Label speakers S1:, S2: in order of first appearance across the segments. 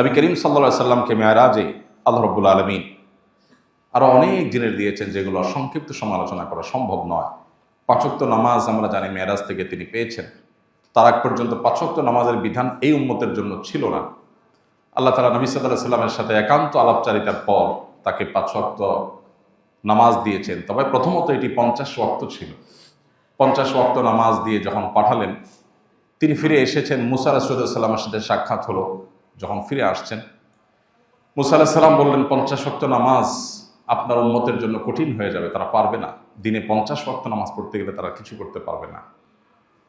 S1: নবী করিম সাল্লা সাল্লামকে মেয়ারাজে আল্লাহ রব্বুল আলমিন আরও অনেক জিনিস দিয়েছেন যেগুলো সংক্ষিপ্ত সমালোচনা করা সম্ভব নয়। পাঁচক্ত নামাজ আমরা জানি মেয়ারাজ থেকে তিনি পেয়েছেন। তার আগ পর্যন্ত পাঁচক্ত নামাজের বিধান এই উম্মতের জন্য ছিল না। আল্লাহ তালা নবী সাল্লাহ সাল্লামের সাথে একান্ত আলাপচারিতার পর তাকে পাঁচক্ত নামাজ দিয়েছেন। তবে প্রথমত এটি পঞ্চাশ ওয়াক্ত ছিল। পঞ্চাশ ওয়াক্ত নামাজ দিয়ে যখন পাঠালেন, তিনি ফিরে এসেছেন, মুসা রাসুদাল্লামের সাথে সাক্ষাৎ হলো। যখন ফিরে আসছেন, মুসা আলাহ সাল্লাম বললেন, পঞ্চাশ ওয়াক্ত নামাজ আপনার উন্মতের জন্য কঠিন হয়ে যাবে, তারা পারবে না। দিনে পঞ্চাশ ওয়াক্ত নামাজ পড়তে গেলে তারা কিছু করতে পারবে না।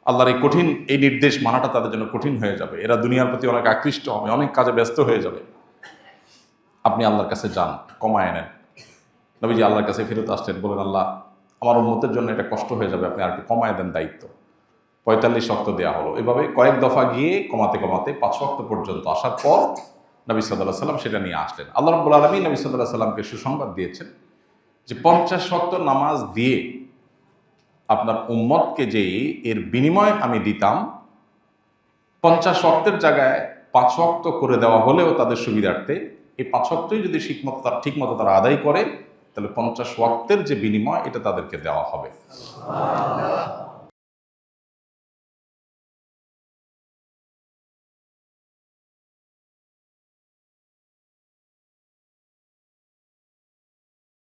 S1: আল্লাহর এই কঠিন, এই নির্দেশ মানাটা তাদের জন্য কঠিন হয়ে যাবে। এরা দুনিয়ার প্রতি অনেক আকৃষ্ট হবে, অনেক কাজে ব্যস্ত হয়ে যাবে। আপনি আল্লাহর কাছে যান, কমায় নেন। নবীজি আল্লাহর কাছে ফেরত আসছেন, বলেন, আল্লাহ, আমার উন্মতের জন্য এটা কষ্ট হয়ে যাবে, আপনি আর একটু কমায় দেন দায়িত্ব। পঁয়তাল্লিশ শক্ত দেওয়া হলো। এভাবে কয়েক দফা গিয়ে কমাতে কমাতে পাঁচ শক্ত পর্যন্ত আসার পর নবী সাল্লাহ সাল্লাম সেটা নিয়ে আসলেন। আল্লাহ রব্বুল আলমী নবী সাল্লাহ সাল্লামকে সুসংবাদ দিয়েছেন যে পঞ্চাশ শক্ত নামাজ দিয়ে আপনার উম্মতকে যে এর বিনিময় আমি দিতাম, পঞ্চাশ শক্তের জায়গায় পাঁচ শক্ত করে দেওয়া হলেও তাদের সুবিধার্থে এই পাঁচ শক্তই যদি ঠিকমতো তার ঠিকমতো তারা আদায় করে, তাহলে পঞ্চাশ ওয়াক্তের যে বিনিময় এটা তাদেরকে দেওয়া হবে।